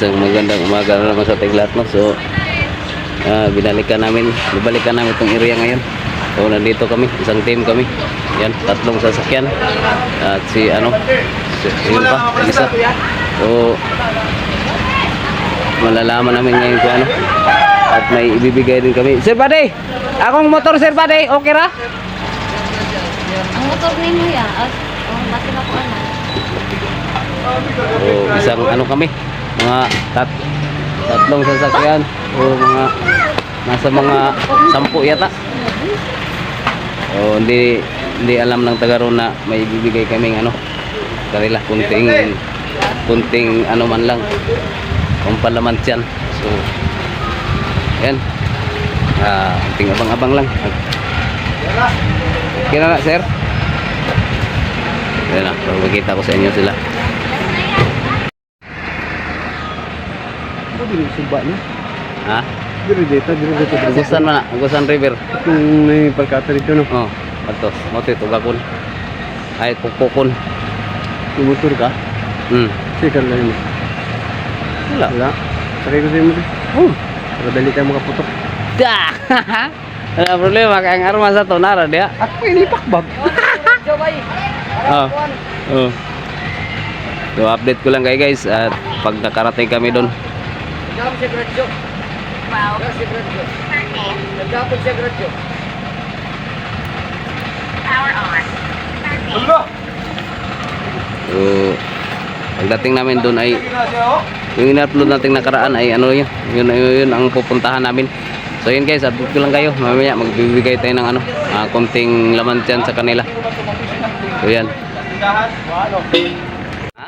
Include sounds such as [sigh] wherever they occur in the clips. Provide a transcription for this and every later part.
Isang magandang umaga na naman sa ating lahat no. So, ah, binalikan namin, babalikan namin itong area ngayon. So, nandito kami, isang team kami. Yan, tatlong sasakyan. At si ano, si, yun pa, isa. So, malalaman namin ngayon kung ano. At may ibibigay din kami. Sir Pade! Akong motor, Sir Pade! Okay ra? Ang motor ni mo ya, as ang basta na ko ana. O isang ano kami, mga tat tatlong sasakyan o mga nasa mga sampu yata. O hindi hindi alam ng taga roon na may bibigay kaming ano kanila kunting kunting ano man lang pampalaman tiyan. So yan. Ah, kunting abang-abang lang. Okay na sir. Yan na, para makita ko sa inyo sila. Ano din yung suba niya? Ha? Dito dito, dito dito. Agusan man Agusan River. Kung may palkata rito, no? Oh, ato, moto ito gakon. Ay pukpukon. Tumutur ka? Hmm. Sikar lang yun. Wala. Wala. Sakay ko sa'yo mo. Oh. Para dali tayo makaputok. Da. [laughs] Wala problema kay ang armas sa to nara dia. Ako ini pakbag. Oh. Oh. So update ko lang kayo guys at pag nakarating kami doon. So pagdating namin doon ay yung in-upload nating nakaraan ay ano yun, yun, yun, yun ang pupuntahan namin. So yun guys, update ko lang kayo. Mamaya magbibigay tayo ng ano, ah, konting laman dyan sa kanila. So yan. Ha?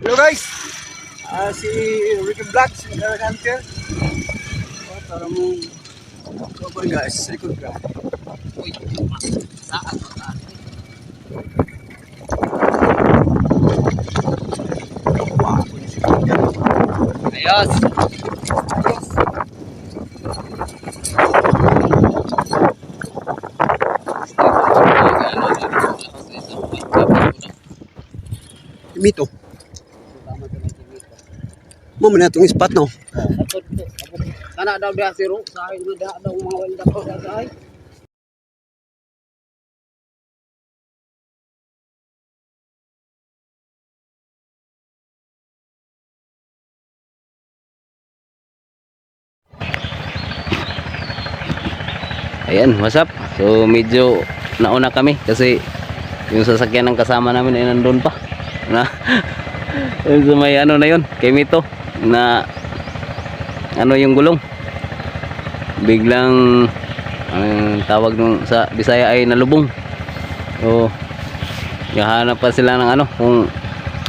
Hello guys! Ah, si Ricky Black, si Eric Hunter. Oh, para mo... Super guys, sa likod ka. Ayos. Mito. Mo man atong spot no. Kana daw dia siro sa akin daw daw mga wala ko sa ay. Ayan, what's up? So medyo nauna kami kasi yung sasakyan ng kasama namin ay nandun pa. Na [laughs] sa may ano na yun, kay Mito na ano yung gulong. Biglang ang tawag nung sa Bisaya ay nalubong. So Yahanap pa sila ng ano kung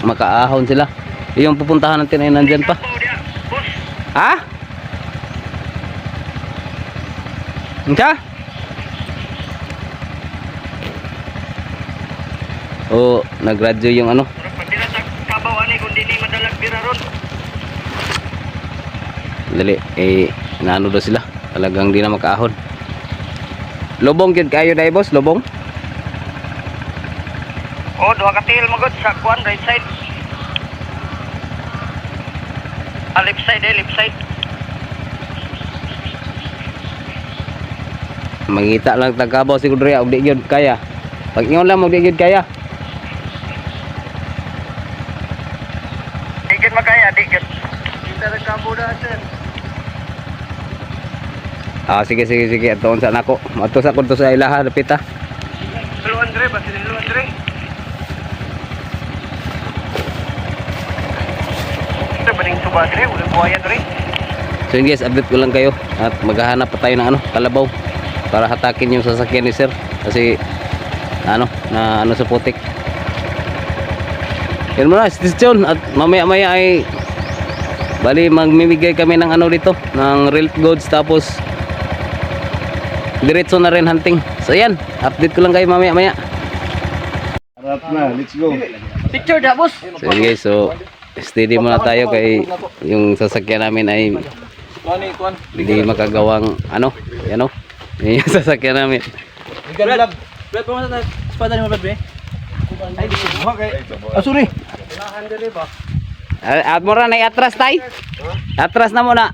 makaahon sila. Yung pupuntahan natin ay nandyan pa. Ha? Nga? Oo, nagradyo yung ano. Dali, eh, naano daw sila. Talagang di na makaahon. Lobong yun kayo dahil boss, lobong? Oh, dua ka tail magod sa kuan right side. Ah, left side eh, left side. Mangita lang tagabaw si Kudria, og di gyud kaya. Pag ingon lang og di gyud kaya. Di gid magkaya, di gid. Kita ra kambo na sir. Ah, sige sige sige, atuon sa nako. Mato sa kunto sa ilaha dapita. Hello Andre, basta ni Hello Andre. Ito ba ning suba Andre? Ulo buhaya Andre. So yun guys, update ko lang kayo at maghahanap pa tayo ng ano, kalabaw para hatakin yung sasakyan ni sir kasi ano, na ano sa putik. Yan muna, station at mamaya maya ay bali magmimigay kami ng ano dito, ng real goods tapos diretso na rin hunting. So yan, update ko lang kayo mamaya maya. Harap na, let's go. Picture da boss. So yun guys, so steady muna tayo kay yung sasakyan namin ay kuan. hindi makagawang ano, yan o. Yan yung [laughs] sasakyan namin. Brad, Brad, pa na espada ni mo Brad, be. Ay, okay. Ah, sorry. Ah, At mo na atras tay. Atras na muna.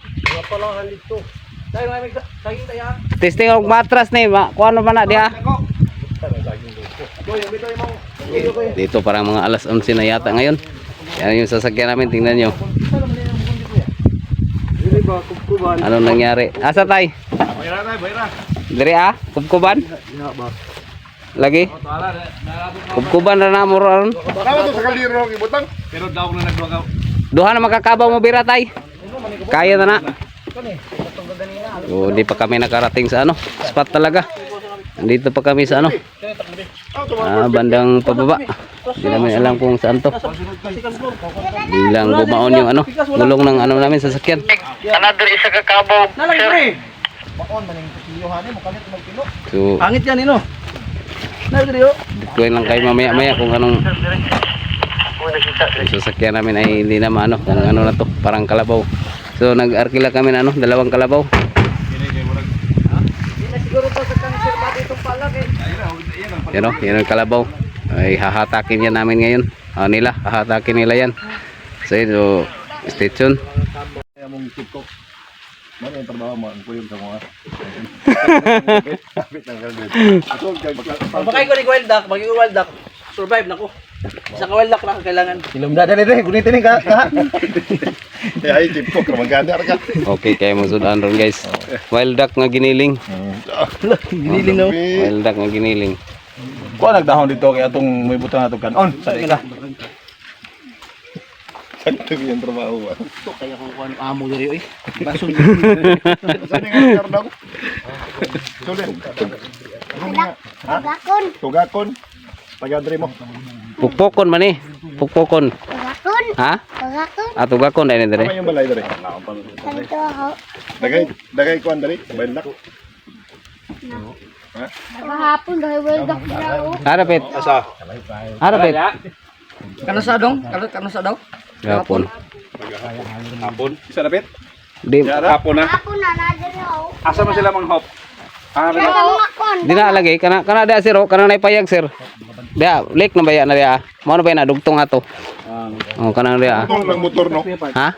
Tayo may saging tayo. Testing og matras ni, ma kuan man na diha. Dito parang mga alas 11 na yata ngayon. Yan yung sasakyan namin, tingnan nyo. Anong nangyari? Asa tay? Bayra na, bayra. Diri ah, kubkuban? Lagi? Kubkuban na na mo ron. Tama to sa kaliro ibutang. Pero daw na nagduwa Duha na makakabaw mo bira tay. Kaya na na. So, di pa kami nakarating sa ano, spot talaga. Nandito pa kami sa ano, ah, bandang pababa. Hindi namin alam kung saan to. Bilang bumaon yung ano, gulong ng ano namin sasakyan. Another isa ka kabaw. Sir. So, Angit yan ino. Nagri yo. tuwing lang kayo mamaya maya kung anong Kung nakita. yung sasakyan namin ay hindi na maano kung ano na to, parang kalabaw. So, nag-arkila kami na ano, dalawang kalabaw. Yan o, yan ang kalabaw. Ay hahatakin yan namin ngayon. Ah, nila, hahatakin nila yan. So, yun, so stay tuned. Among TikTok. Ano yung trabaho mo? Ang kuyo sa mga. Pagpakay ko ni Wild Duck, pag yung Wild Duck, survive na ko. Ka Duck lang ang kailangan. Ilum dada dere, gunitin ka. [laughs] Ay, TikTok naman ganda ka. Okay, kaya mo sudan ron guys. Wild duck nga giniling. Giniling no. Wild duck nga giniling. Ko nagdahon dito kay atong may butang atong kanon. Sa ila. Sakto yung trabaho ba? Ito, kaya kung kuha ng amo diri eh. Basog. Saan nga kardang? Sulit. Tugakon, Tugakon. Tagadre mo. Pukpokon man eh. Pukpokon. tugakon, Ha? tugakon. Ah, tugakon dahil dere. yung balay dere. Ganito ako. Dagay, dagay kuan dere. Bailak. Kahapon dahil weldak na ako. Harapit. Asa? Harapit. Kano sa dong? Kano, kano sa daw? Gapon. Hapon. Isa na pit? Di, Hapon na. Hapon na nadiri ako. Asa man sila mang hop? Ah, Kaya mga kon. di na lagi. Kana, kana da sir, oh. kana na ipayag sir. Dia, lake na ba yan na dia? Mao na ba yan na dugtong ato? Oh, kana na dia. motor lang motor no. Ha?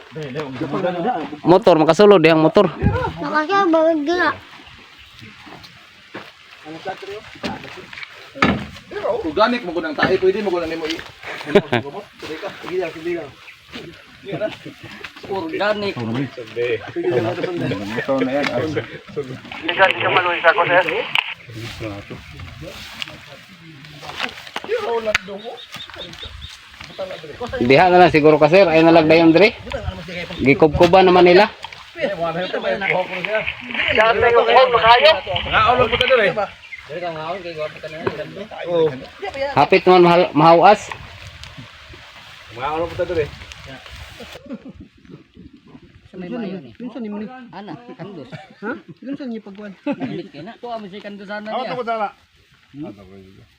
Motor, makasulod diyang motor. Nakakaya bawag na. Organic mo kunang tayo pwede mo kunang nimo i. Organic. Ito na yan. Hindi ka, di ka maluwi sa ako, sir. Diha na lang siguro ka sir, ay nalagdayon dire. Gikubkuban naman nila. Hapit naman mahal, mahawas. Sa may mayo ni. Pinsan ni mo ni. Ana, kandos. Ha? Pinsan ni pagkuan. Limit kay na. Tuwa mo si kandos ana Ako niya. to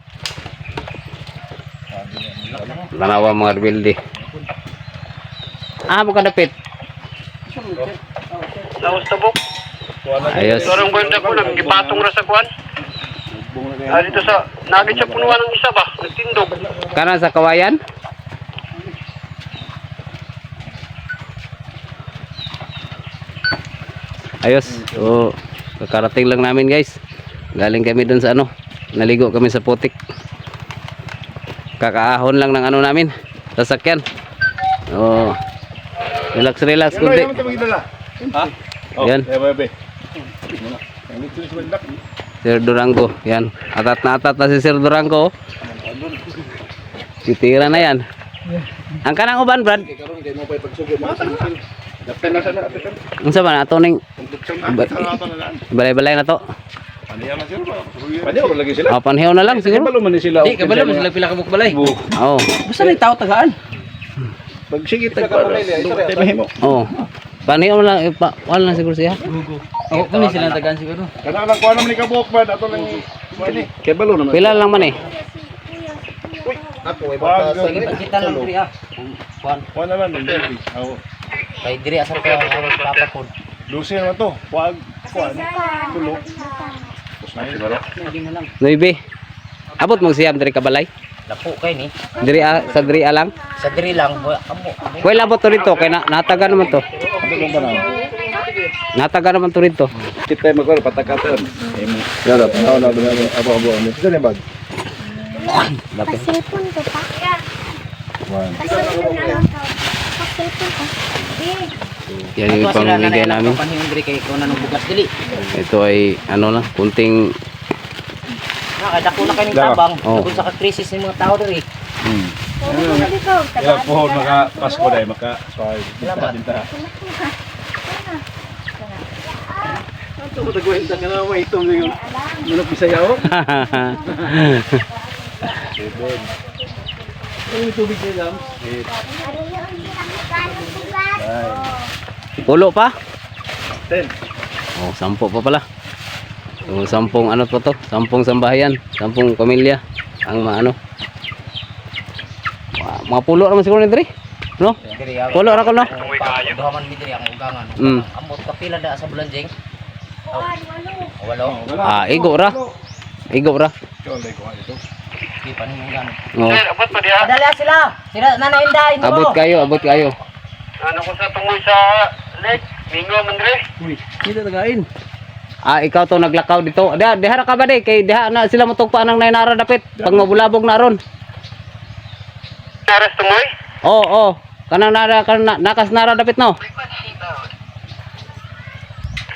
Lanawa mga rebelde. Ah, mo kadapit. Naus tabok. Ayos. Torong gwenda ko, nagipatong ra sa kuwan. Ah, dito sa, nagit sa punuan ng isa ba? Nagtindog. Kana sa kawayan? Ayos. So, kakarating lang namin guys. Galing kami dun sa ano. Naligo kami sa putik. Kakaahon lang ng ano namin. Sasakyan. Oh. Relax, relax. Ito magidala? Ha? Yan. Eh. Ang. Sir Durango. Yan. Atat na atat na si Sir Durango. oh. Titira na yan. Ang kanang uban, Brad. Ba na ato ning Ba- Sa ato na lang. Balay-balay na man sila ba? Paniya or lagi sila. Oh, panhiyaw na lang siguro. Kabalo man ni sila. Di kabalo mo sila pila ka balay. Oo. Basta may tao tagaan. Pag sige tagpa. Tayo mahimo. Oo. Paniyo mo lang, ipa, wala lang siguro siya. Oo, kung sila tagaan siguro. Kana lang kuha naman ni kabuok ba ato lang kini. Kay balo naman. Pila lang man eh. Ako ay bata sa Sige, kita lang diri ah. Kuan. Kuha na lang baby. Aw. Kay diri asar ko ang papa ko. Lucy naman to. Kuha kuha. Tulo. Tapos na siguro. Lang. Abot mo siyam diri kabalay. Lapo kay ni. Diri ah, sa diri alang. Sa diri lang wa amo. Well, abot to rito kay na, nataga naman to. Nataga naman to rito. Kita magkor patakatan. Ya da, tao na ba abo abo. Ano sa bag? Pasilpon ko pa. One. Pasilpon na lang to. Pasilpon ko. Eh, Yan yung pamimigay namin. Dili. Ito ay ano lang, kunting Na kada ko na kay ning Dara. tabang. Oh. Kung sa krisis ng mga tao diri. Hmm. puro na dito. Ya pohon maka Pasko dai maka soy. Salamat. Dinta. Ito ko tagawin sa kana mo itong yung munok bisaya oh. [laughs] Ay, tubig niya lang. Ano yung ginagawa ng bugas? pulo pa. Ten. Oh, sampo pa pala. So, sampung ano pa to? Sampung sambahayan, sampung pamilya ang maano. Wa- Mga pulo naman siguro ni diri. No? Pulo ra ko no. Duha man mi diri ang ugangan. Mm. Amo kapila da sa bulanjing. Oh, walo. Ah, igo ra. Igo ra. Chole ko ito. Di pa ugan. Oh. Sir, abot pa diha. Dali sila. Sila nanay inday mo. Abot kayo, abot kayo. Ano ko sa tungoy sa lake, Mingo Mandre. Uy, kita tagain. Ah, ikaw to naglakaw dito. Diha, diha ka ba di? Kay diha na sila motugpa nang nainara dapit. Pag mabulabog na ron. Naras tungoy. Oo, oh, oh. Kanang nara kanang na, nakas nara dapit no.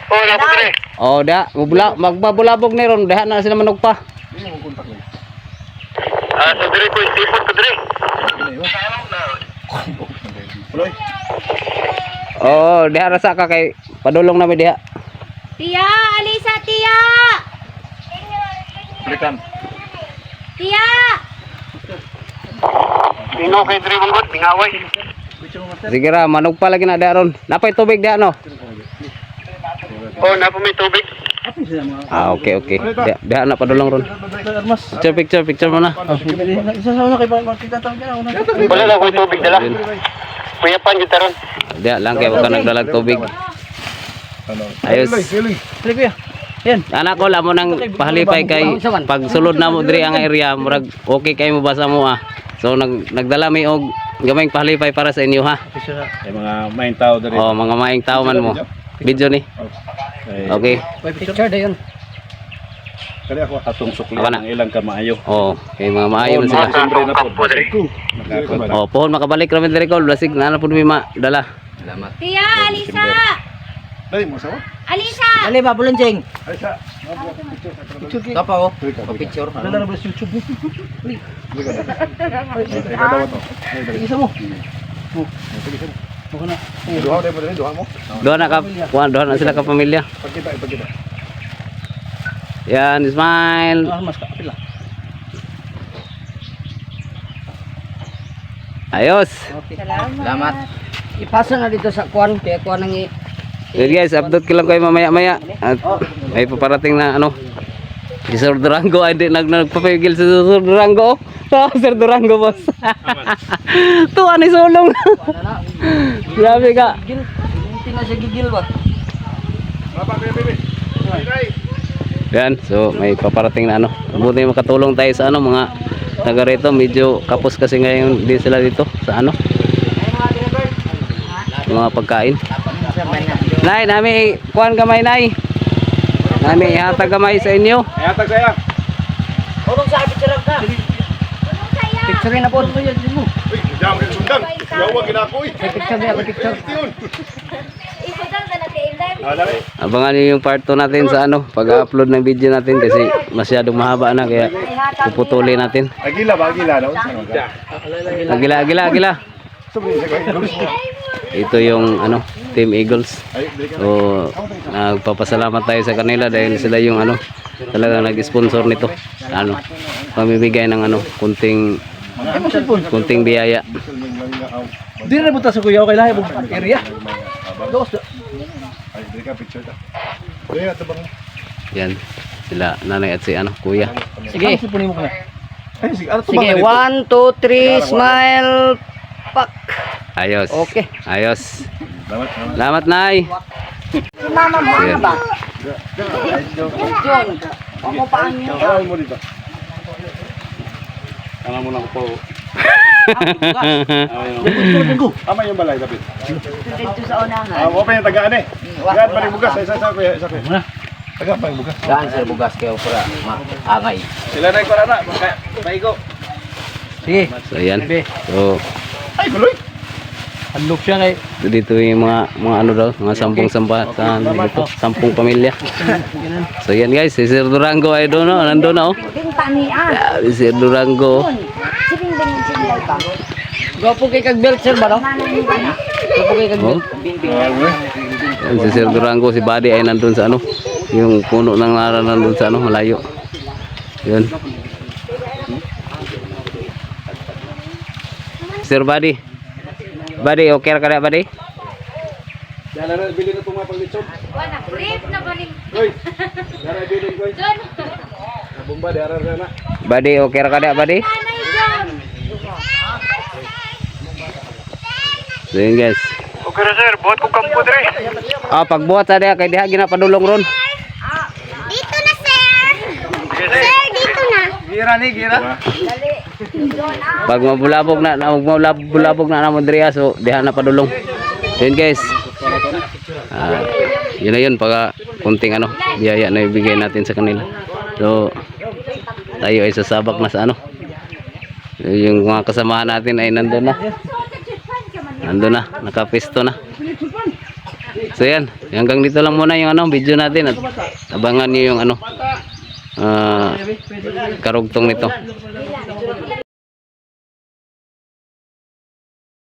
Oh, na po dire. Oh, diha mabula magbabulabog ni ron. Diha na sila manugpa. Ah, sa dire ko istipot ko dire. Uloy. Oo, oh, diha ra sa ka kay padulong na mi diha. Tia! Alisa, Tia! Balikan. Tia! Mingo kay dire manggot, mingaway. Sige ra, manugpa lagi na diha ron. Napay tubig diha no. Oh, na po may tubig. Ah, okay, okay. Diha, diha na padulong ron. Picture, picture, picture mo na. Wala lang ko tubig dala. Kuya pan jud taron. Diha lang kay wag ka nagdalag tubig. Ano? Ayos. Siling. Anak ko lamo nang pahalipay kay pag sulod na mo diri ang [laughs] area murag okay kay mo basa mo ah. So nag nagdala mi og gamayng pahalipay para sa inyo ha. Ay mga main tao diri. Oh, mga maing tao man mo. Video ni. Okay. Picture dayon. Kani ako atong sukli Ako na. ang ilang kamaayo. Oh, kay mga maayo na sila. Siyempre na po. Kampo dire. Nakakot. Oh, pohon makabalik ra mi diri ko, lasig na na pud mi madala. Tia! Alisa! Dali mo sawa. Alisa! Dali ba bulanjing. Ay sa. Kapa oh. Picture. Dala na ba sa YouTube? Isa mo. Duha dai dali duha mo. Doon na ka, kuha, doon na sila ka pamilya. Pagkita pagkita. Yan, smile. mas kapila. Ayos. Salamat. Ipasa na dito sa kuan kaya kuan nang i Good guys, update ko lang kayo mamaya-maya. At may paparating na ano. Si Sir Durango, [laughs] ay di nag nagpapigil si Sir Durango. Oh, [laughs] Sir Durango boss. [laughs] Tuwa ni sulong. [laughs] Grabe ka. Hindi na siya gigil ba? Yan, so may paparating na ano. Mabuti makatulong tayo sa ano mga taga rito. Medyo kapos kasi ngayon di sila dito sa ano. Mga pagkain. Nay, nami kuan gamay nay. Nami ihatag gamay sa inyo. Ay atag saya. Urong sa picture ka. Picture na po. Uy, jam ka sundan. Yawa ginako uy. Picture na picture. Abangan niyo yung part 2 natin sa ano, pag-upload ng video natin kasi masyadong mahaba na kaya puputulin natin. Agila ba agila no? Agila, agila, agila. Ito yung ano, Team Eagles. So, nagpapasalamat tayo sa kanila dahil sila yung ano, talagang nag-sponsor nito. Ano, pamibigay ng ano, kunting kunting biyaya. Di na buta sa kuya okay lahi area. Ay, di ka picture ta. Dili ato bang. Yan. Sila nanay at si ano, kuya. Sige. Ay, sige, ano to Sige, bang? one, two, three, smile. Pak. Ayos. Okay. Ayos. Salamat, salamat. Salamat, Nay. Si mama mo, ano ba? John. Ako pa ang Tara mo. [laughs] Tama lang po. Ama yung balay, David. dito sa unahan. Ah, pa yung tagaan eh. Tagaan pa rin bugas. Isa sa kuya, isa kuya. Tagaan pa yung bugas. Daan sir bugas kayo para maangay. Sila na yung korana. Paigo. Sige. So, yan. So, Ay, guloy. Handog siya kay. dito yung mga mga ano daw, mga sampung sampa, sa, dito, sampung pamilya. [laughs] So, yan guys, si Sir Durango ay doon, no? nandun na, oh. Grabe, Sir Durango. Gwapo kay kag belt sir ba no? Gwapo kay kag Oh. belt. Yan, si Sir Durango, si Buddy ay nandun sa ano, yung puno ng nara nandun sa ano, malayo. Yun. Sir Buddy. Buddy, okay ka na, Buddy? Dala na, bili na itong mga. Wala, brief na ba ni... Hoy, dara bili ko. John! Bumba, dara na. Buddy, okay ka na, Buddy? Nanay John! So yun guys. Okay sir, buhat ko kampo dire. Ah, pagbuhat sa diha kay diha ginapadulong ron. Dito na, sir! Sir. Dito na. Gira ni, gira. Pag mabulabog na, na mabulabog na namo diri so diha na padulong. Yun guys. Ah, yun na yun pag kunting ano, biyaya na ibigay natin sa kanila. So tayo ay sasabak na sa ano. Yung mga kasamahan natin ay nandun na. Nandun na, nakapisto na. So yan, hanggang dito lang muna yung ano, video natin at abangan niyo yung ano, ah, karugtong nito.